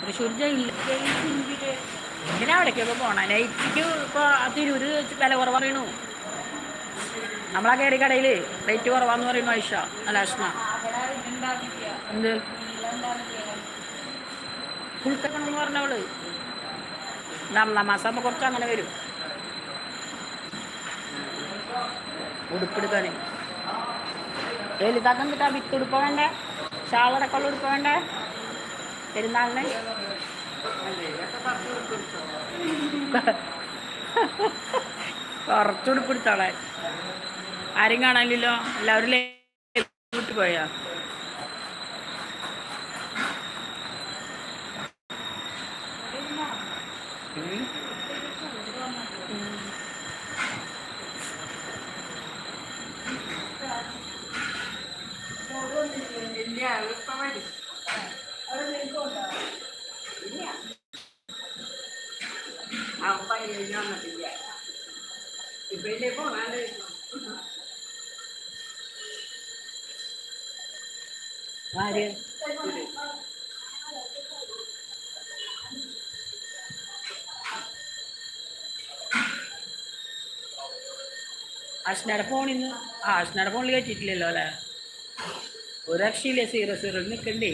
തൃശ്ശൂർ എന്തിനാ അവിടേക്കൊക്കെ പോകണം നൈറ്റിക്ക് ഇപ്പോൾ തിരൂര് വില കുറവ് നമ്മളാ കയറി കടയിൽ റേറ്റ് കുറവാന്ന് പറയുന്നു ഐഷ അല്ല അഷ്ണ എന്ത്? ഫുൾക്കണമെന്ന് പറഞ്ഞവൾ. റംസാൻ മാസം ആകുമ്പോൾ കുറച്ച് അങ്ങനെ വരും. ഉടുപ്പെടുക്കാൻ എലിതാക്കം കിട്ടാ വിത്തുടുപ്പ വേണ്ടേ? ഷാളടക്കമുള്ള ഉടുപ്പ് വേണ്ടേ? പെരുന്നാളിന്? കുറച്ചുടുപ്പെടുത്തോളെ ആരും കാണാനില്ലല്ലോ? എല്ലാവരും വിട്ടു പോയാ? ആര്? അഷ്നയുടെ ഫോണിൽ നിന്ന് ആ അഷ്നയുടെ ഫോണിൽ കയറ്റിയിട്ടില്ലല്ലോ അല്ലേ? ഒരു രക്ഷയില്ലേ? സീറോ സീറോ നിൽക്കണ്ടേ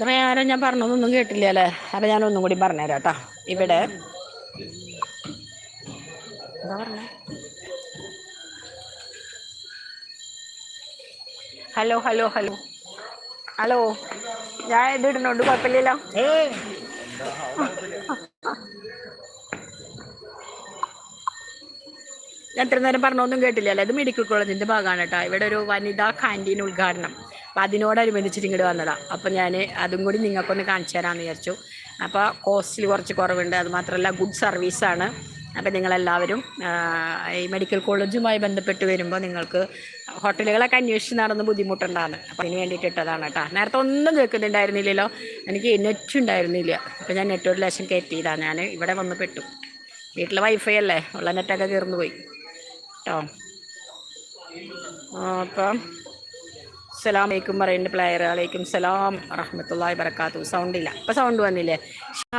ഇത്ര നേരം ഞാൻ പറഞ്ഞതൊന്നും കേട്ടില്ല അല്ലേ അപ്പം ഞാൻ ഒന്നും കൂടി പറഞ്ഞുതരാം കേട്ടോ ഇവിടെ എന്താ ഹലോ ഹലോ ഹലോ. ഹലോ ഞാൻ ഇത് ഇടുന്നുണ്ട് കുഴപ്പമില്ലല്ലോ. ഞാൻ ഇത്ര നേരം പറഞ്ഞൊന്നും കേട്ടില്ലല്ലോ? ഇത് മെഡിക്കൽ കോളേജിന്റെ ഭാഗമാണ് കേട്ടോ. ഇവിടെ ഒരു വനിതാ കാന്റീൻ ഉദ്ഘാടനം. അപ്പം അതിനോടനുബന്ധിച്ചിട്ട് ഇങ്ങോട്ട് വന്നതാണ് അപ്പം ഞാൻ അതും കൂടി നിങ്ങൾക്കൊന്ന് കാണിച്ചു തരാമെന്ന് വിചാരിച്ചു. അപ്പോൾ കോസ്റ്റിൽ കുറച്ച് കുറവുണ്ട്. അതുമാത്രമല്ല ഗുഡ് സർവീസാണ് അപ്പം നിങ്ങളെല്ലാവരും ഈ മെഡിക്കൽ കോളേജുമായി ബന്ധപ്പെട്ട് വരുമ്പോൾ നിങ്ങൾക്ക് ഹോട്ടലുകളൊക്കെ അന്വേഷിച്ച് നടന്ന് ബുദ്ധിമുട്ടുണ്ടാണ് അപ്പം അതിന് വേണ്ടിയിട്ട് ഇട്ടതാണ് കേട്ടോ. നേരത്തെ ഒന്നും കേൾക്കുന്നുണ്ടായിരുന്നില്ലല്ലോ. എനിക്ക് നെറ്റ് ഉണ്ടായിരുന്നില്ല. അപ്പം ഞാൻ നെറ്റ് ഒരു ലക്ഷം കയറ്റിയതാണ് ഞാൻ ഇവിടെ വന്ന് പെട്ടു. വീട്ടിൽ വൈഫൈ അല്ലേ? ഉള്ള നെറ്റൊക്കെ കയറുന്നു പോയി. കേട്ടോ അപ്പം സലാം അലൈക്കും പറയുന്നുണ്ട് പ്ലെയർ അലൈക്കും സലാം റഹ്മത്തുള്ളാഹി ബർക്കാത്തു സൗണ്ടില്ല ഇപ്പോൾ സൗണ്ട് വന്നില്ലേ?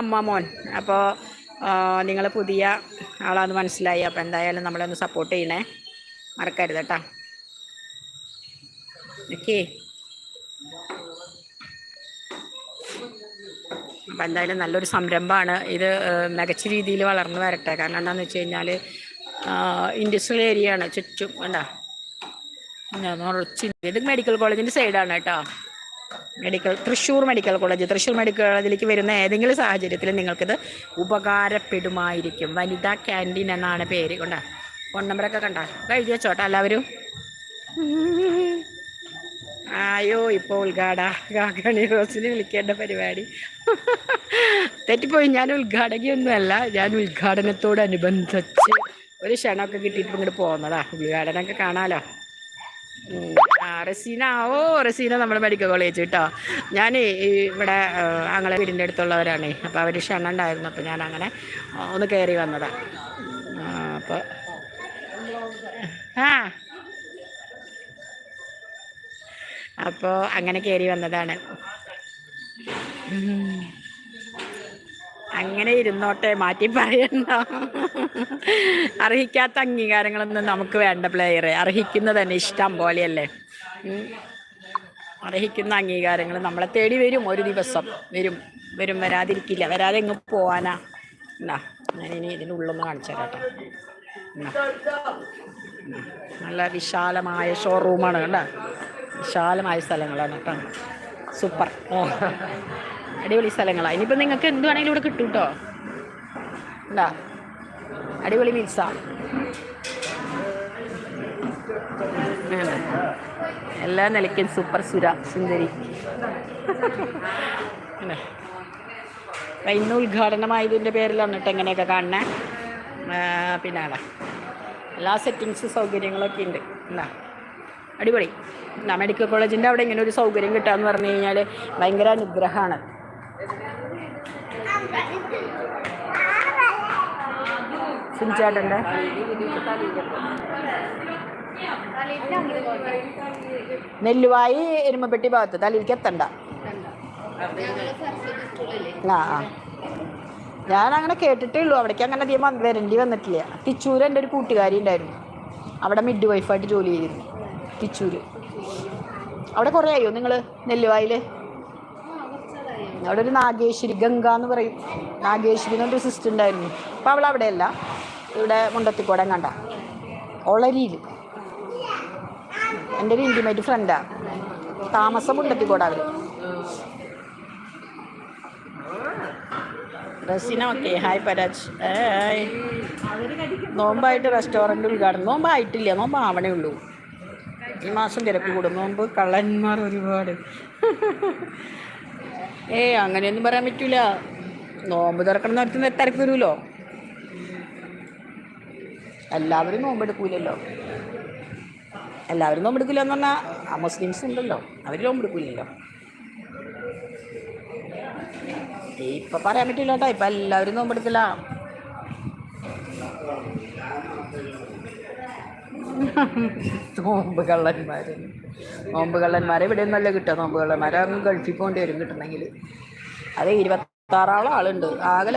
അമ്മ മോൻ. അപ്പോൾ നിങ്ങൾ പുതിയ ആളാന്ന് മനസ്സിലായി. അപ്പോൾ എന്തായാലും നമ്മളൊന്ന് സപ്പോർട്ട് ചെയ്യണേ. മറക്കരുത് കേട്ടോ. ഓക്കേ. അപ്പം എന്തായാലും നല്ലൊരു സംരംഭമാണ്. ഇത് മികച്ച രീതിയിൽ വളർന്നു വരട്ടെ. കാരണം എന്താണെന്ന് വെച്ച് കഴിഞ്ഞാൽ ഇൻഡസ്ട്രിയൽ ഏരിയ ആണ് ചുറ്റും. ഇത് മെഡിക്കൽ കോളേജിന്റെ സൈഡാണ് കേട്ടോ. Medical Thrissur medical college. Thrissur medical കോളേജിലേക്ക് വരുന്ന ഏതെങ്കിലും സാഹചര്യത്തിൽ നിങ്ങൾക്കിത് ഉപകാരപ്പെടുമായിരിക്കും. വനിതാ ക്യാന്റീൻ എന്നാണ് പേര്. കൊണ്ട? ഫോൺ നമ്പറൊക്കെ കണ്ട? എഴുതി വെച്ചോട്ടെ എല്ലാവരും. ആയോ ഇപ്പോൾ ഉദ്ഘാട ഗാഗണി വിളിക്കേണ്ട പരിപാടി. തെറ്റിപ്പോയി. ഞാൻ ഉദ്ഘാടകയൊന്നുമല്ല. ഞാൻ ഉദ്ഘാടനത്തോടനുബന്ധിച്ച് ഒരു ക്ഷണമൊക്കെ കിട്ടിയിട്ട് ഇങ്ങോട്ട് പോകുന്നതാ ഉദ്ഘാടനമൊക്കെ. ആ റസീന ഓ റസീന നമ്മുടെ മെഡിക്കൽ കോളേജ് കേട്ടോ ഞാൻ ഇവിടെ ഞങ്ങളെ വീടിന്റെ അടുത്തുള്ളവരാണേ. അപ്പോൾ അവർ ക്ഷണുണ്ടായിരുന്നു അപ്പോൾ ഞാൻ അങ്ങനെ ഒന്ന് കയറി വന്നതാണ് അപ്പോൾ ആ. അപ്പോൾ അങ്ങനെ കയറി വന്നതാണ്. അങ്ങനെ ഇരുന്നോട്ടെ മാറ്റി പറയണ്ട. അർഹിക്കാത്ത അംഗീകാരങ്ങളൊന്നും നമുക്ക് വേണ്ട പ്ലെയറെ അർഹിക്കുന്നത് തന്നെ ഇഷ്ടം പോലെയല്ലേ? അർഹിക്കുന്ന അംഗീകാരങ്ങൾ നമ്മളെ തേടി വരും ഒരു ദിവസം വരും. വരും വരാതിരിക്കില്ല. വരാതെ എങ്ങ് പോവാനാ. എന്നാ ഞാനിനി ഇതിന്റെ ഉള്ളൊന്ന് കാണിച്ചു തരാം. നല്ല വിശാലമായ ഷോറൂമാണ് കേട്ടോ വിശാലമായ സ്ഥലങ്ങളാണ് കേട്ടോ. സൂപ്പർ അടിപൊളി സ്ഥലങ്ങളാണ് ഇനിയിപ്പോൾ നിങ്ങൾക്ക് എന്ത് വേണമെങ്കിലും ഇവിടെ കിട്ടും കേട്ടോ ഉണ്ടാ അടിപൊളി മീൽസാണ് എല്ലാ നിലയ്ക്കും സൂപ്പർ സുര സുന്ദരി. ഇന്ന് ഉദ്ഘാടനമായതിന്റെ പേരിലാണ് കേട്ടോ എങ്ങനെയൊക്കെ കാണണേ പിന്നെ എല്ലാ സെറ്റിങ്സും സൗകര്യങ്ങളൊക്കെ ഉണ്ട്. എന്താ അടിപൊളി. മെഡിക്കൽ കോളേജിന്റെ അവിടെ ഇങ്ങനെ ഒരു സൗകര്യം കിട്ടുക എന്ന് പറഞ്ഞു കഴിഞ്ഞാൽ ഭയങ്കര അനുഗ്രഹമാണ്. സിഞ്ചേട്ടന്റെ നെല്ലുവായി എരുമപ്പെട്ടി ഭാഗത്ത്. തലയിലേക്ക് എത്തണ്ട. ആ ഞാൻ അങ്ങനെ കേട്ടിട്ടേ ഉള്ളൂ. അവിടേക്ക് അങ്ങനെ അധികം വരേണ്ടി വന്നിട്ടില്ല. തിച്ചൂര് എന്റെ ഒരു കൂട്ടുകാരി ഉണ്ടായിരുന്നു. അവിടെ മിഡ് വൈഫായിട്ട് ജോലി ചെയ്തിരുന്നു. തിച്ചൂര്. അവിടെ കുറേ ആയോ നിങ്ങൾ നെല്ലുവായിൽ അവിടെ ഒരു നാഗേശ്വരി ഗംഗ എന്ന് പറയും. നാഗേശ്വരി എന്നൊരു സിസ്റ്റർ ഉണ്ടായിരുന്നു. അപ്പോൾ അവൾ അവിടെയല്ല. ഇവിടെ മുണ്ടത്തിക്കോടൻ കണ്ട. ഒളരിയിൽ. എന്റെ ഒരു ഇന്റിമേറ്റ് ഫ്രണ്ടാണ് താമസം മുണ്ടത്തിക്കോട അവർ ഓക്കെ ഹായ് പരാജ്. നോമ്പായിട്ട് റെസ്റ്റോറന്റ് ഉദ്ഘാടനം. നോമ്പായിട്ടില്ല. നോമ്പ് ആവണേ ഉള്ളൂ. ഈ മാസം തിരക്ക് കൂടും. നോമ്പ് കള്ളന്മാർ ഒരുപാട്. ഏ അങ്ങനെയൊന്നും പറയാൻ പറ്റൂല. നോമ്പ് തുറക്കണം നേരത്തെ തിരക്ക് വരുമല്ലോ എല്ലാവരും നോമ്പെടുക്കൂലല്ലോ എല്ലാവരും നോമ്പെടുക്കില്ല എന്ന് പറഞ്ഞാൽ ആ മുസ്ലിംസ് ഉണ്ടല്ലോ. അവർ നോമ്പെടുക്കില്ലല്ലോ ഇപ്പം പറയാൻ പറ്റില്ല കേട്ടോ ഇപ്പം എല്ലാവരും നോമ്പെടുക്കില്ല നോമ്പ് കള്ളന്മാർ നോമ്പ് കള്ളന്മാരെ ഇവിടെ ഒന്നല്ല കിട്ടുക. നോമ്പ് കള്ളന്മാരെ ഗൾഫിൽ പോകേണ്ടി വരും കിട്ടണമെങ്കിൽ. അത് ഇരുപത്താറാളം ആളുണ്ട് ആകെ